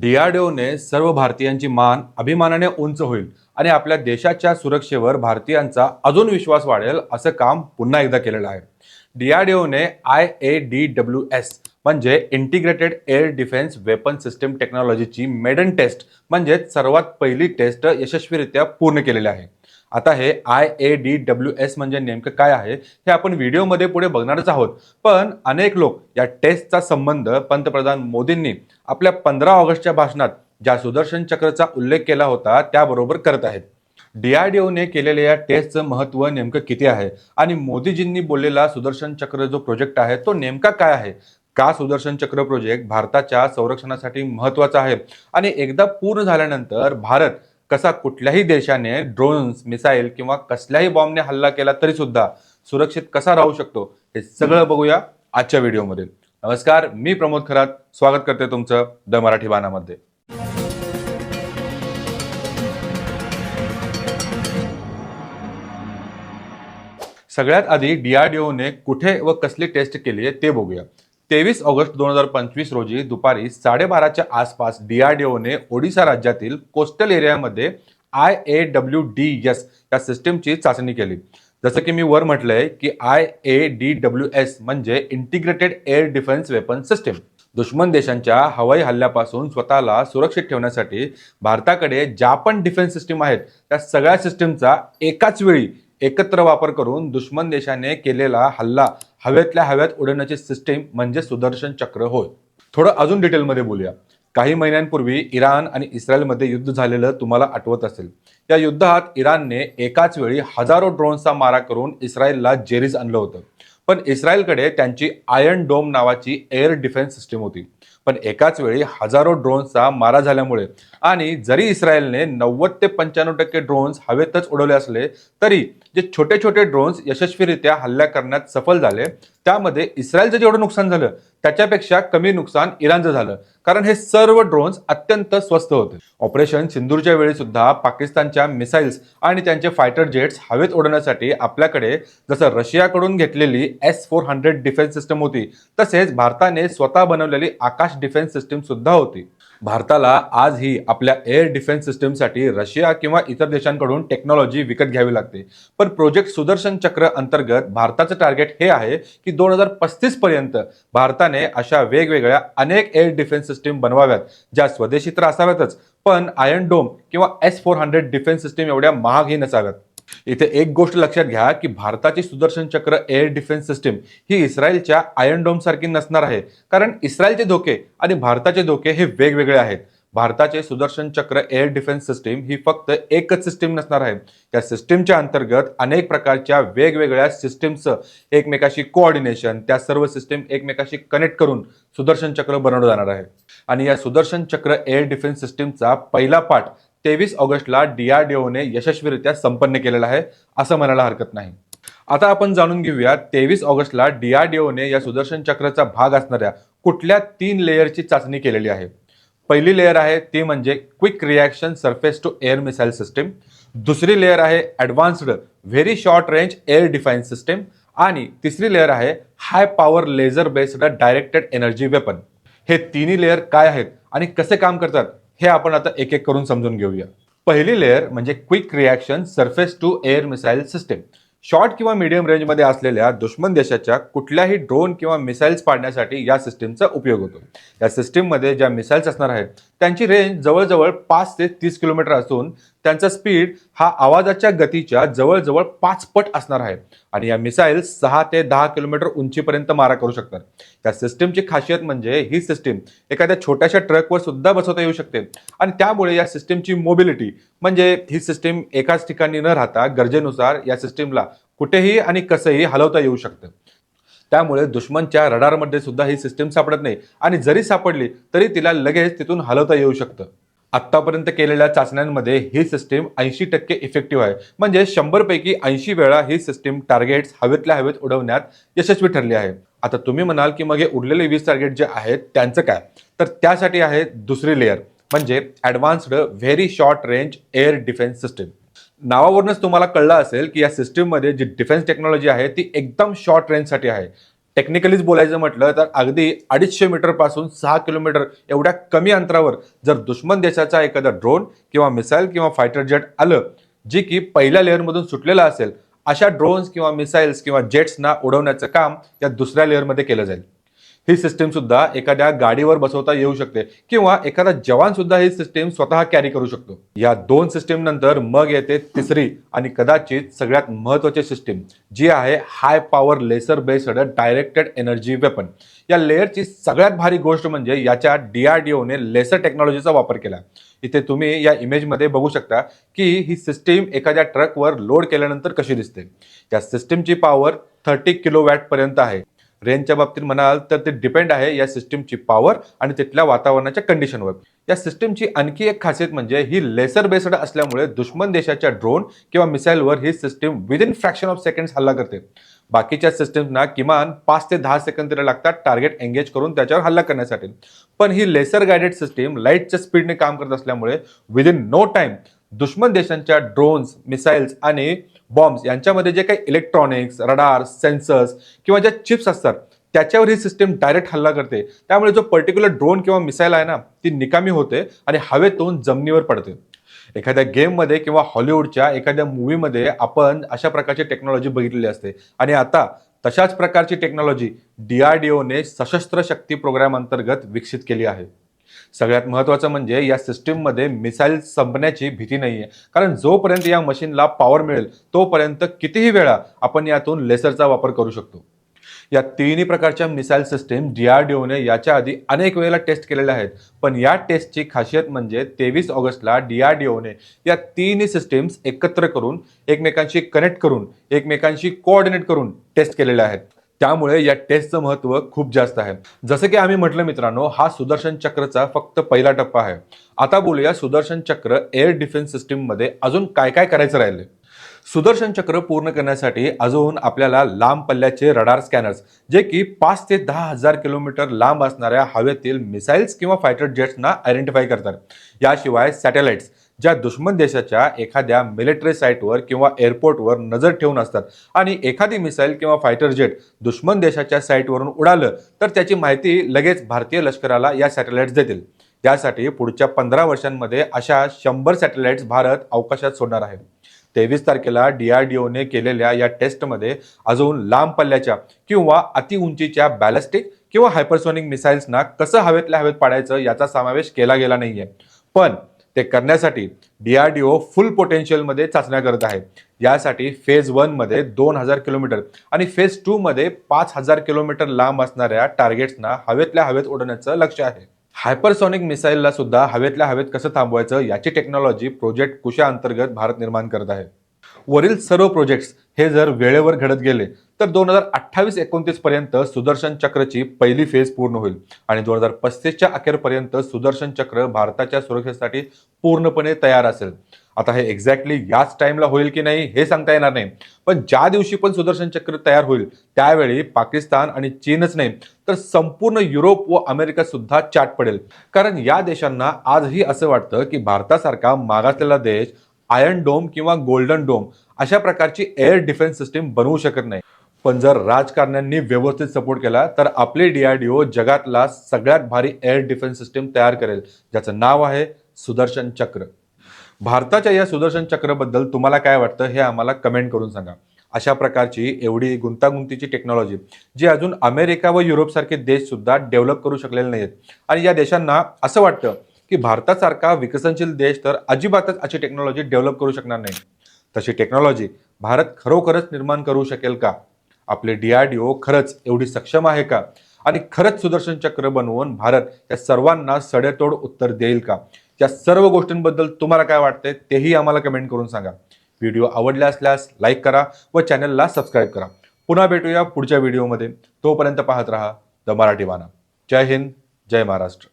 डीआरडीओने सर्व भारतीयांची मान अभिमानाने उंच होईल आणि आपल्या देशाच्या सुरक्षेवर भारतीयांचा अजून विश्वास वाढेल असं काम पुन्हा एकदा केलेलं आहे. डीआरडीओने I A D W S म्हणजे integrated air defence weapon system टेक्नॉलॉजीची maiden test म्हणजेच सर्वात पहिली टेस्ट यशस्वीरित्या पूर्ण केलेली आहे. आता हे I A D W S म्हणजे नेमकं काय आहे हे आपण व्हिडिओमध्ये पुढे बघणारच आहोत. पण अनेक लोक या टेस्टचा संबंध पंतप्रधान मोदींनी आपल्या पंधरा ऑगस्टच्या भाषणात ज्या सुदर्शन चक्रचा उल्लेख केला होता त्याबरोबर करत आहेत. डीआरडीओने केलेल्या या टेस्टचं महत्त्व नेमकं किती आहे? आणि मोदीजींनी बोललेला सुदर्शन चक्र जो प्रोजेक्ट आहे तो नेमका काय आहे? का सुदर्शन चक्र प्रोजेक्ट भारताच्या संरक्षणासाठी महत्त्वाचा आहे? आणि एकदा पूर्ण झाल्यानंतर भारत कसा कुठल्याही देशाने ड्रोन्स मिसाईल किंवा कसल्याही बॉम्बने हल्ला केला तरी सुद्धा सुरक्षित कसा राहू शकतो हे सगळं बघूया आजच्या व्हिडिओमध्ये नमस्कार मी प्रमोद खरात. स्वागत करते तुमचं द मराठी बाणामध्ये. सगळ्यात आधी डीआरडीओने कुठे व कसली टेस्ट केली आहे ते बघूया. तेवीस ऑगस्ट दोन हजार पंचवीस रोजी दुपारी साडेबाराच्या आसपास डीआरडीओने ओडिशा राज्यातील कोस्टल एरियामध्ये I A W D S या सिस्टीमची चाचणी केली. जसं की मी वर म्हटलंय की I A D W S म्हणजे integrated air defence weapon system. दुश्मन देशांच्या हवाई हल्ल्यापासून स्वतःला सुरक्षित ठेवण्यासाठी भारताकडे ज्या पण डिफेन्स सिस्टीम आहेत. त्या सगळ्या सिस्टीमचा एकाच वेळी एकत्र वापर करून दुश्मन देशाने केलेला हल्ला हवेतल्या हव्यात उडवण्याची सिस्टीम म्हणजे सुदर्शन चक्र होय. थोडं अजून डिटेलमध्ये बोलूया. काही महिन्यांपूर्वी इराण आणि इस्रायलमध्ये युद्ध झालेलं तुम्हाला आठवत असेल. या युद्धात इराणने एकाच वेळी हजारो ड्रोन्सचा मारा करून इस्रायलला जेरीज आणलं होतं. पण इस्रायलकडे त्यांची आयर्न डोम नावाची एअर डिफेन्स सिस्टीम होती. पण एकाच वेळी हजारो ड्रोन्सचा मारा झाल्यामुळे आणि जरी इस्रायलने नव्वद ते पंच्याण्णव टक्के ड्रोन्स हवेतच उडवले असले तरी जे छोटे छोटे ड्रोन्स यशस्वीरित्या हल्ला करण्यात सफल झाले त्यामध्ये इस्रायलचं जेवढं नुकसान झालं त्याच्यापेक्षा कमी नुकसान इराणचं झालं. कारण हे सर्व ड्रोन्स अत्यंत स्वस्त होते. ऑपरेशन सिंधूरच्या वेळी सुद्धा पाकिस्तानच्या मिसाईल्स आणि त्यांचे फायटर जेट्स हवेत उडवण्यासाठी आपल्याकडे जसं रशियाकडून घेतलेली S four hundred defence system होती तसेच भारताने स्वतः बनवलेली आकाश डिफेन्स सिस्टम सुद्धा होती. भारताला आजही आपल्या एअर डिफेन्स सिस्टीमसाठी रशिया किंवा इतर देशांकडून टेक्नॉलॉजी विकत घ्यावी लागते. पण प्रोजेक्ट सुदर्शन चक्र अंतर्गत भारताचं टार्गेट हे आहे की दोन हजार पस्तीस पर्यंत भारताने अशा वेगवेगळ्या अनेक एअर डिफेन्स सिस्टीम बनवाव्यात ज्या स्वदेशी तर असाव्यातच पण आयर्न डोम किंवा S four hundred defence system एवढ्या महागही नसाव्यात. इथे एक गोष्ट लक्षात घ्या की भारताची Sudarshan Chakra air defence system ही इस्रायलच्या आयर्न डोम सारखी नसणार आहे. कारण इस्रायलचे धोके आणि भारताचे धोके हे वेगवेगळे आहेत. भारताचे Sudarshan Chakra air defence system ही फक्त एकच सिस्टीम नसणार आहे. त्या सिस्टीमच्या अंतर्गत अनेक प्रकारच्या वेगवेगळ्या सिस्टीमचं एकमेकाशी कोऑर्डिनेशन त्या सर्व सिस्टीम एकमेकाशी कनेक्ट करून सुदर्शन चक्र बनवलं जाणार आहे. आणि या सुदर्शन चक्र एअर डिफेन्स सिस्टीमचा पहिला पाठ तेवीस ऑगस्टला डीआरडीओने यशस्वीरित्या संपन्न केलेला आहे असं म्हणायला हरकत नाही. आता आपण जाणून घेऊया तेवीस ऑगस्टला डीआरडीओने या सुदर्शन चक्राचा भाग असणाऱ्या कुठल्या तीन लेयरची चाचणी केलेली आहे? पहिली लेयर आहे ती म्हणजे quick reaction surface to air missile system. दुसरी लेयर आहे advanced very short range air defence system. आणि तिसरी लेअर आहे high power laser based directed energy weapon. हे तिन्ही लेअर काय आहेत आणि कसे काम करतात? हे आपण आता एक एक करून समजून घेऊया. पहिली लेअर म्हणजे quick reaction surface to air missile system short किंवा मीडियम रेंजमध्ये असलेल्या दुश्मन देशाच्या कुठल्याही ड्रोन किंवा मिसाईल्स पाडण्यासाठी या सिस्टीमचा उपयोग होतो. या सिस्टीममध्ये ज्या मिसाईल्स असणार आहेत त्यांची रेंज जवळजवळ पाच ते तीस किलोमीटर असून त्यांचा स्पीड हा आवाजाच्या गतीच्या जवळजवळ पाच पट असणार आहे. आणि या मिसाईल्स सहा ते दहा किलोमीटर उंचीपर्यंत मारा करू शकतात. या सिस्टीमची खासियत म्हणजे ही सिस्टीम एखाद्या छोट्याशा ट्रकवर सुद्धा बसवता येऊ शकते. आणि त्यामुळे या सिस्टीमची मोबिलिटी म्हणजे ही सिस्टीम एकाच ठिकाणी न राहता गरजेनुसार या सिस्टीमला कुठेही आणि कसंही हलवता येऊ शकतं. त्यामुळे दुश्मनच्या रडारमध्ये सुद्धा ही सिस्टीम सापडत नाही. आणि जरी सापडली तरी तिला लगेच तिथून हलवता येऊ शकतं. आत्तापर्यंत केलेल्या चाचण्यांमध्ये ही सिस्टीम ऐंशी टक्के इफेक्टिव्ह आहे. म्हणजे शंभरपैकी ऐंशी वेळा ही सिस्टीम टार्गेट्स हवेतल्या हवेत उडवण्यात यशस्वी ठरली आहे. आता तुम्ही म्हणाल की मग हे उरलेले वीस टार्गेट जे आहेत त्यांचं काय? तर त्यासाठी आहे दुसरी लेअर म्हणजे advanced very short range air defence system नावावरूनच तुम्हाला कळलं असेल की या सिस्टीममध्ये जी डिफेन्स टेक्नॉलॉजी आहे ती एकदम शॉर्ट रेंजसाठी आहे. टेक्निकलीच बोलायचं म्हटलं तर अगदी अडीचशे मीटरपासून सहा किलोमीटर एवढ्या कमी अंतरावर जर दुश्मन देशाचा एखादा ड्रोन किंवा मिसाईल किंवा फायटर जेट आलं जी की पहिल्या लेअरमधून सुटलेलं असेल अशा ड्रोन्स किंवा मिसाईल्स किंवा जेट्सना उडवण्याचं काम या दुसऱ्या लेअरमध्ये केलं जाईल. ही सिस्टीम सुद्धा एखाद्या गाडीवर बसवता येऊ शकते किंवा एखादा जवान सुद्धा ही सिस्टीम स्वतः कॅरी करू शकतो. या दोन सिस्टीम नंतर मग येते तिसरी आणि कदाचित सगळ्यात महत्वाची सिस्टीम जी आहे high power laser based directed energy weapon या लेअरची सगळ्यात भारी गोष्ट म्हणजे याच्या डीआरडीओने लेसर टेक्नॉलॉजीचा वापर केला. इथे तुम्ही या इमेजमध्ये बघू शकता की ही सिस्टीम एखाद्या ट्रकवर लोड केल्यानंतर कशी दिसते. या सिस्टीमची पॉवर थर्टी किलो वॅट पर्यंत आहे. रेंजच्या बाबतीत म्हणाल तर ते डिपेंड आहे या सिस्टीमची पॉवर आणि तिथल्या वातावरणाच्या कंडिशनवर या सिस्टीमची आणखी एक खासियत म्हणजे ही लेसर बेस्ड असल्यामुळे दुश्मन देशाच्या ड्रोन किंवा मिसाईलवर ही system within fraction of seconds हल्ला करते. बाकीच्या सिस्टीम्सना किमान पाच ते दहा सेकंद तरी लागतात टार्गेट एंगेज करून त्याच्यावर हल्ला करण्यासाठी. पण ही लेसर गायडेड सिस्टीम लाईटच्या स्पीडने काम करत असल्यामुळे विदिन नो टाईम दुश्मन देशांच्या ड्रोन्स मिसाईल्स आणि बॉम्ब्स यांच्यामध्ये जे काही इलेक्ट्रॉनिक्स रडार सेन्सर्स किंवा ज्या चिप्स असतात त्याच्यावर ही सिस्टीम डायरेक्ट हल्ला करते. त्यामुळे जो पर्टिक्युलर ड्रोन किंवा मिसाईल आहे ना ती निकामी होते आणि हवेतून जमिनीवर पडते. एखाद्या गेममध्ये किंवा हॉलिवूडच्या एखाद्या मूवीमध्ये आपण अशा प्रकारची टेक्नॉलॉजी बघितलेली असते. आणि आता तशाच प्रकारची टेक्नॉलॉजी डीआरडीओने सशस्त्र शक्ती प्रोग्राम अंतर्गत विकसित केली आहे. सगळ्यात महत्त्वाचं म्हणजे या सिस्टीममध्ये मिसाईल संपण्याची भीती नाही आहे कारण जोपर्यंत या मशीनला पॉवर मिळेल तोपर्यंत कितीही वेळा आपण यातून लेसरचा वापर करू शकतो. या तिन्ही प्रकारच्या मिसाईल सिस्टीम डीआरडीओने याच्या आधी अनेक वेळेला टेस्ट केलेल्या आहेत. पण या टेस्टची खासियत म्हणजे तेवीस ऑगस्टला डीआरडीओने या तिन्ही सिस्टीम्स एकत्र करून एकमेकांशी कनेक्ट करून एकमेकांशी कोऑर्डिनेट करून टेस्ट केलेल्या आहेत. त्यामुळे या टेस्टचं महत्त्व खूप जास्त आहे. जसं की आम्ही म्हटलं मित्रांनो हा सुदर्शन चक्रचा फक्त पहिला टप्पा आहे. आता बोलूया सुदर्शन चक्र एअर डिफेन्स सिस्टीममध्ये अजून काय काय करायचं राहिले सुदर्शन चक्र पूर्ण करण्यासाठी अजून आपल्याला लांब पल्ल्याचे रडार स्कॅनर्स जे की पाच ते दहा हजार किलोमीटर लांब असणाऱ्या हवेतील मिसाईल्स किंवा फायटर जेट्सना आयडेंटिफाय करतात. याशिवाय सॅटेलाइट्स ज्या दुश्मन देशाच्या एखाद्या मिलिटरी साईटवर किंवा एअरपोर्टवर नजर ठेवून असतात. आणि एखादी मिसाईल किंवा फायटर जेट दुश्मन देशाच्या साईटवरून उडालं तर त्याची माहिती लगेच भारतीय लष्कराला या सॅटेलाइट्स देतील. त्यासाठी पुढच्या पंधरा वर्षांमध्ये अशा शंभर सॅटेलाइट्स भारत अवकाशात सोडणार आहे. तेवीस तारखेला डीआरडीओने केलेल्या या टेस्टमध्ये अजून लांब पल्ल्याच्या किंवा अति उंचीच्या बॅलिस्टिक किंवा हायपरसोनिक मिसाईल्सना कसं हवेतल्या हवेत पाडायचं याचा समावेश केला गेला नाहीये. पण ते करण्यासाठी डीआरडीओ फुल पोटेन्शियलमध्ये चाचण्या करत आहे. यासाठी फेजमध्ये दोन हजार किलोमीटर आणि फेज टू मध्ये पाच हजार किलोमीटर लांब असणाऱ्या टार्गेट्सना हवेतल्या हवेत उडवण्याचं लक्ष आहे. हायपरसॉनिक मिसाईलला सुद्धा हवेतल्या हवेत कसं थांबवायचं याची टेक्नॉलॉजी प्रोजेक्ट कुशा अंतर्गत भारत निर्माण करत आहे. वरील सर्व प्रोजेक्ट्स हे जर वेळेवर घडत गेले तर दोन हजार अठ्ठावीस एकोणतीस पर्यंत सुदर्शन चक्रची पहिली फेज पूर्ण होईल. आणि दोन हजार पस्तीसच्या अखेरपर्यंत सुदर्शन चक्र भारताच्या सुरक्षेसाठी पूर्णपणे तयार असेल. आता हे एक्झॅक्टली याच टाइमला होईल की नाही हे सांगता येणार नाही. पण ज्या दिवशी पण सुदर्शन चक्र तयार होईल त्यावेळी पाकिस्तान आणि चीनच नाही तर संपूर्ण युरोप व अमेरिका सुद्धा चाट पडेल. कारण या देशांना आजही असं वाटतं की भारतासारखा मागासलेला देश आयर्न डोम किंवा गोल्डन डोम अशा प्रकारची एअर डिफेन्स सिस्टीम बनवू शकत नाही. पण जर राजकारण्यांनी व्यवस्थित सपोर्ट केला तर आपले डीआरडीओ जगातला सगळ्यात भारी एअर डिफेन्स सिस्टीम तयार करेल ज्याचं नाव आहे सुदर्शन चक्र. भारताच्या या सुदर्शन चक्रबद्दल तुम्हाला काय वाटतं हे आम्हाला कमेंट करून सांगा. अशा प्रकारची एवढी गुंतागुंतीची टेक्नॉलॉजी जी अजून अमेरिका व युरोपसारखे देश सुद्धा डेव्हलप करू शकलेले नाहीत आणि या देशांना असं वाटतं की भारतासारखा विकसनशील देश तर अजिबातच अशी टेक्नॉलॉजी डेव्हलप करू शकणार नाही. तशी टेक्नॉलॉजी भारत खरोखरच निर्माण करू शकेल का? आपले डीआरडीओ खरंच एवढी सक्षम आहे का? आणि खरंच सुदर्शन चक्र बनवून भारत या सर्वांना सडेतोड उत्तर देईल का? या सर्व गोष्टींबद्दल तुम्हाला काय वाटतंय तेही आम्हाला कमेंट करून सांगा. व्हिडिओ आवडला असल्यास लाईक करा व चॅनलला सबस्क्राईब करा. पुन्हा भेटूया पुढच्या व्हिडिओमध्ये तोपर्यंत पाहत रहा द मराठी वाना जय हिंद जय महाराष्ट्र.